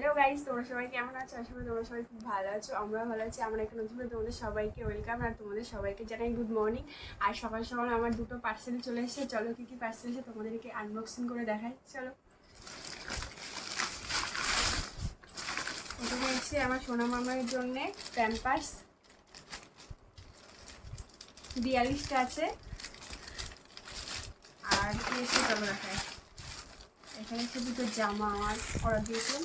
Hello guys তোমরা সবাই কেমন আছো? আশা করি তোমরা সবাই খুব ভালো আছো আমরা ভালো আছি। আমরা এখানে নতুন তোমাদের সবাইকে ওয়েলকাম আর তোমাদের সবাইকে জানাই গুড মর্নিং আর সকাল সকাল আমার দুটো পার্সেল চলে এসেছে। চলো কী কী পার্সেল এসে তোমাদেরকে আনবক্সিং করে দেখাই। চলো। এখানে এসে আমার সোনা মামার জন্যে প্যাম্পার্স বিয়াল্লিশটা আছে। আর এসে চলো দেখায় এখানে এসে দুটো জামা আমার অর্ডার দিয়েছিলাম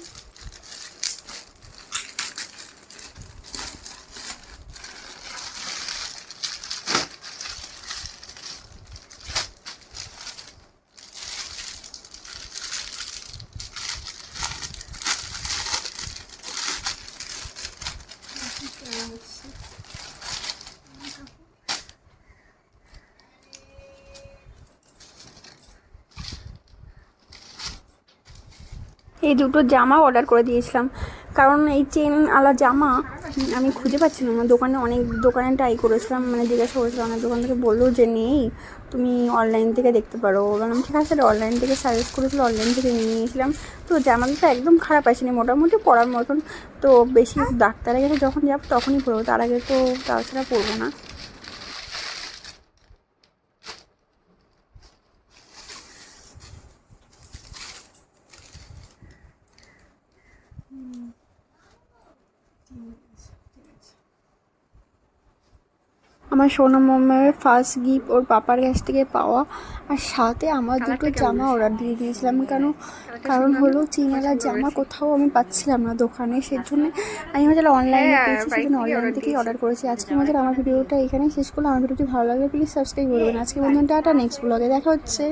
এই দুটো জামা অর্ডার করে দিয়েছিলাম। কারণ এই চেন আলা জামা আমি খুঁজে পাচ্ছিলাম না। দোকানে অনেক দোকানে ট্রাই করেছিলাম মানে জিজ্ঞাসা করেছিলাম, অনেক দোকান থেকে বলল যে, নেই, তুমি অনলাইন থেকে দেখতে পারো। বললাম, ঠিক আছে অনলাইন থেকে সাজেস্ট করেছিল অনলাইন থেকে নিয়ে নিয়েছিলাম। তো জামা দুটো একদম খারাপ আসেনি, মোটামুটি পরার মতন। তো বেশি ডাক্তারের কাছে যখন যাব, তখনই পরবো, তার আগে তো তাছাড়া পরবো না। আমার সোনা মামার ফার্স্ট গিফট ওর পাপার কাছ থেকে পাওয়া। আর সাথে আমার দুটো জামা অর্ডার দিয়ে দিয়েছিলাম। কেন কারণ হলো চিনালা জামা কোথাও আমি পাচ্ছিলাম না দোকানে। সেই জন্য আমি হয়তো অনলাইনে পেয়েছি সেজন্য অনলাইন থেকেই অর্ডার করেছি। আজকে আমাদের আমার ভিডিওটা এখানেই শেষ করলাম। আমার ভিডিওটি ভালো লাগলে প্লিজ সাবস্ক্রাইব করবেন। আজকে বন্ধুটা টাটা নেক্সট ব্লগে দেখা হচ্ছে।